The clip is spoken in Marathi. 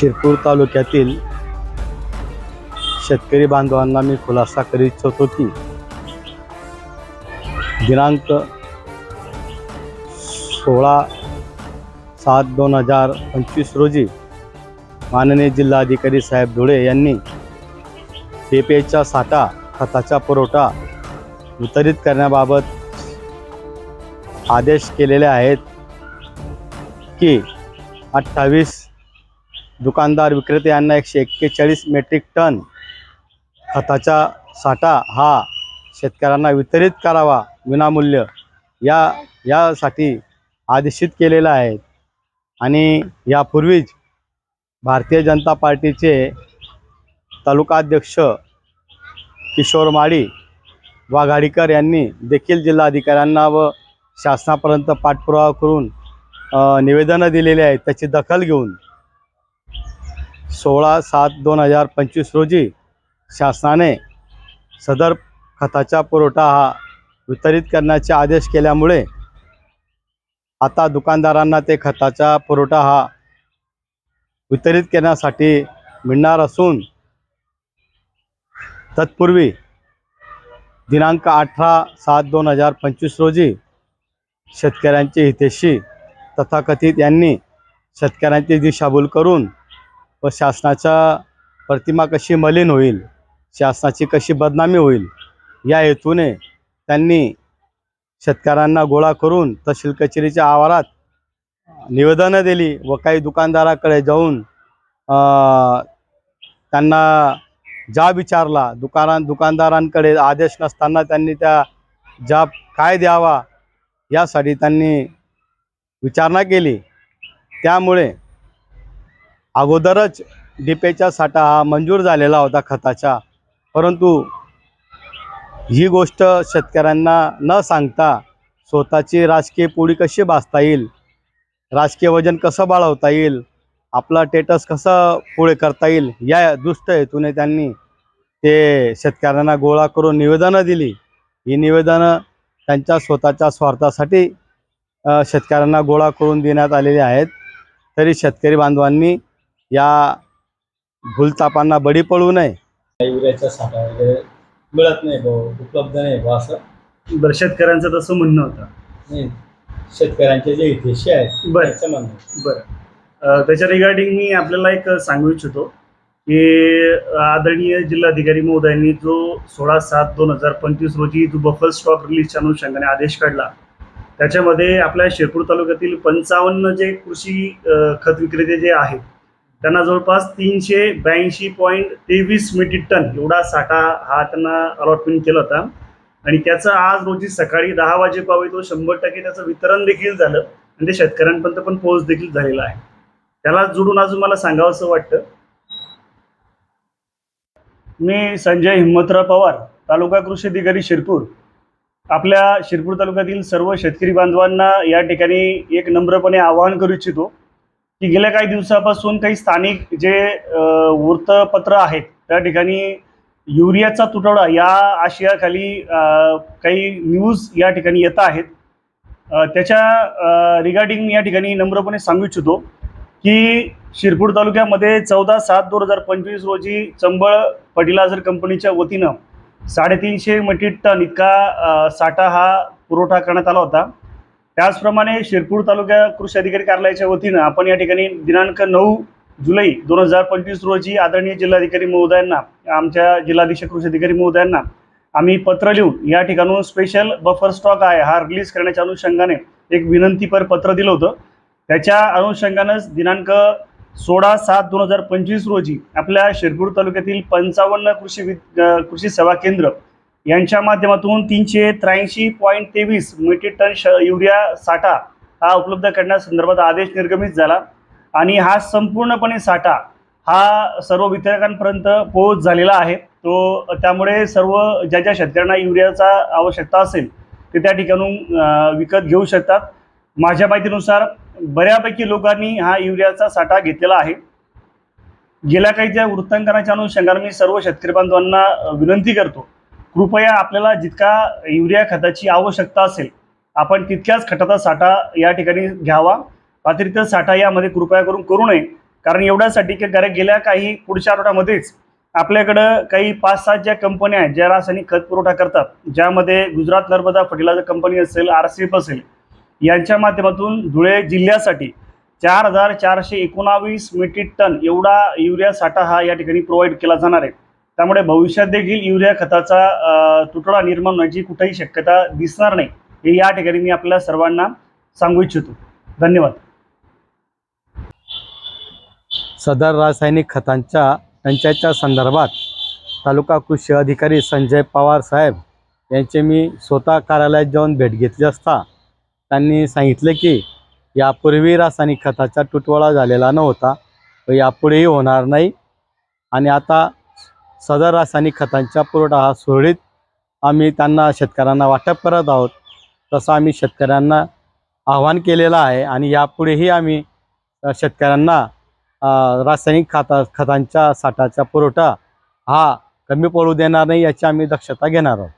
शिरपूर तालुक्यातील शेतकरी बांधवांना मी खुलासा करू इच्छितो की दिनांक सोळा सात दोन हजार पंचवीस रोजी माननीय जिल्हाधिकारी साहेब धुळे यांनी पेपेचा साठा खताचा पुरवठा वितरित करण्याबाबत आदेश केलेले आहेत की अठ्ठावीस दुकानदार विक्रेते यांना एकशे एक्केचाळीस मेट्रिक टन खताचा साठा हा शेतकऱ्यांना वितरित करावा विनामूल्य या यासाठी आदेशित केलेला आहे. आणि यापूर्वीच भारतीय जनता पार्टीचे तालुकाध्यक्ष किशोर माळी वाघाडीकर यांनी देखील जिल्हाधिकाऱ्यांना व शासनापर्यंत पाठपुरावा करून निवेदनं दिलेली आहेत. त्याची दखल घेऊन सोळा सात दोन हजार पंचवीस रोजी शासनाने सदर खताचा पुरवठा हा वितरित करण्याचे आदेश केल्यामुळे आता दुकानदारांना ते खताचा पुरवठा हा वितरित करण्यासाठी मिळणार असून तत्पूर्वी दिनांक अठरा सात दोन हजार पंचवीस रोजी शेतकऱ्यांचे हितेशी तथाकथित यांनी शेतकऱ्यांची दिशाभूल करून व शासनाच्या प्रतिमा कशी मलिन होईल शासनाची कशी बदनामी होईल या हेतूने त्यांनी शेतकऱ्यांना गोळा करून तहसील कचेरीच्या आवारात निवेदनं दिली व काही दुकानदाराकडे जाऊन त्यांना जाब विचारला. दुकान दुकानदारांकडे आदेश नसताना त्यांनी त्या जाब काय द्यावा यासाठी त्यांनी विचारणा केली. त्यामुळे अगोदरच डिपेचा साठा हा मंजूर झालेला होता खताचा परंतु ही गोष्ट शेतकऱ्यांना न सांगता स्वतःची राजकीय पोळी कशी भासता येईल? राजकीय वजन कसं बाळवता येईल? आपला टेटस कसं पुढे करता येईल? या दुष्ट हेतूने त्यांनी ते शेतकऱ्यांना गोळा करून निवेदनं दिली. ही निवेदनं त्यांच्या स्वतःच्या स्वार्थासाठी शेतकऱ्यांना गोळा करून देण्यात आलेली आहेत. तरी शेतकरी बांधवांनी या भूलतापांना बळी पडू नये. युरियाचा साठा वगैरे मिळत नाही भाऊ उपलब्ध नाही भाऊ असं. बरं शेतकऱ्यांचं तसं म्हणणं होतं. नाही शेतकऱ्यांचे जे हितेशी आहेत बरं. त्याचं म्हणणं आहे. बरं. अं, त्याच्या रिगार्डिंग मी आपल्याला एक सांगू इच्छितो की आदरणीय जिल्हाधिकारी महोदयांनी जो सोळा सात दोन हजार पंचवीस रोजी जो बफर स्टॉक रिलीजच्या अनुषंगाने आदेश काढला त्याच्यामध्ये आपल्या शिरपूर तालुक्यातील पंचावन्न जे कृषी अं, खत विक्रेते जे आहेत त्यांना जवळपास तीनशे ब्याऐंशी पॉईंट तेवीस मेट्रिक टन एवढा साठा हा त्यांना अलॉटमेंट केला होता. आणि त्याचं आज रोजी सकाळी दहा वाजेपावे तो शंभर टक्के त्याचं वितरण देखील झालं. आणि ते शेतकऱ्यांपर्यंत पण पोहोच देखील झालेला आहे. त्याला जोडून अजून मला सांगावं असं वाटतं. मी संजय हिम्मतराव पवार तालुका कृषी अधिकारी शिरपूर. आपल्या शिरपूर तालुक्यातील सर्व शेतकरी बांधवांना या ठिकाणी एक नम्रपणे आवाहन करू इच्छितो. की गेल्या काही दिवसापासून काही स्थानिक जे वृत्तपत्र आहेत त्या ठिकाणी युरियाचा तुटवडा या आशयाखाली काही न्यूज या ठिकाणी येत आहेत. त्याच्या रिगार्डिंग मी या ठिकाणी नम्रपणे सांगू इच्छितो की शिरपूर तालुक्यामध्ये चौदा सात दोन हजार पंचवीस रोजी चंबळ फर्टिलायझर कंपनीच्या वतीनं साडेतीनशे मेट्रिक टन इतका साठा हा पुरवठा करण्यात आला होता. त्याचप्रमाणे शिरपूर तालुक्या कृषी अधिकारी कार्यालयाच्या वतीनं आपण या ठिकाणी दिनांक नऊ जुलै दोन हजार पंचवीस रोजी आदरणीय जिल्हाधिकारी महोदयांना आमच्या जिल्हाधीक्षक कृषी अधिकारी महोदयांना आम्ही पत्र लिहून या ठिकाणून स्पेशल बफर स्टॉक आहे हा रिलीज करण्याच्या अनुषंगाने एक विनंतीपर पत्र दिलं होतं. त्याच्या अनुषंगानंच दिनांक सोळा सात दोन हजार पंचवीस रोजी आपल्या शिरपूर तालुक्यातील पंचावन्न कृषी वि कृषी सेवा केंद्र यांच्या माध्यमातून तीनशे त्र्याऐंशी पॉईंट तेवीस मेट्रिक टन श युरिया साठा हा उपलब्ध करण्यासंदर्भात आदेश निर्गमित झाला. आणि हा संपूर्णपणे साठा हा सर्व वितरकांपर्यंत पोहोच झालेला आहे. तो त्यामुळे सर्व ज्या ज्या शेतकऱ्यांना युरियाचा आवश्यकता असेल ते त्या ठिकाणून विकत घेऊ शकतात. माझ्या माहितीनुसार बऱ्यापैकी लोकांनी हा युरियाचा साठा घेतलेला आहे. गेल्या काही ज्या वृत्तांकनाच्या अनुषंगाने मी सर्व शेतकरी बांधवांना विनंती करतो कृपया आपल्याला जितका युरिया खताची आवश्यकता असेल आपण तितक्याच खताचा साठा या ठिकाणी घ्यावा. अतिरिक्त साठा यामध्ये कृपया करून करू नये कारण एवढ्यासाठी की कारण गेल्या काही पुढच्या आठवड्यामध्येच आपल्याकडं काही पाच सात ज्या कंपन्या आहेत ज्या रासायनिक खत पुरवठा करतात ज्यामध्ये गुजरात नर्मदा फर्टिलायझर कंपनी असेल आर सी एफ असेल यांच्या माध्यमातून धुळे जिल्ह्यासाठी चार हजार चारशे एकोणावीस मेट्रिक टन एवढा युरिया साठा हा या ठिकाणी प्रोव्हाइड केला जाणार आहे. त्यामुळे भविष्यात देखील युरिया खताचा तुटवडा निर्माण होण्याची कुठेही शक्यता दिसणार नाही. हे या ठिकाणी मी आपल्या सर्वांना सांगू इच्छितो. धन्यवाद. सदर रासायनिक खतांच्या टंचाईच्या संदर्भात तालुका कृषी अधिकारी संजय पवार साहेब यांचे मी स्वतः कार्यालयात जाऊन भेट घेतली असता त्यांनी सांगितले की यापूर्वी रासायनिक खताचा तुटवडा झालेला नव्हता व यापुढेही होणार नाही. आणि आता सदर रासायनिक खतांचा पुरवठा हा सुरळीत. आम्ही त्यांना शेतकऱ्यांना वाटप करत आहोत. तसं आम्ही शेतकऱ्यांना आव्हान केलेलं आहे आणि यापुढेही आम्ही शेतकऱ्यांना रासायनिक खाता खतांच्या साठाचा पुरवठा हा कमी पडू देणार नाही याची आम्ही दक्षता घेणार आहोत.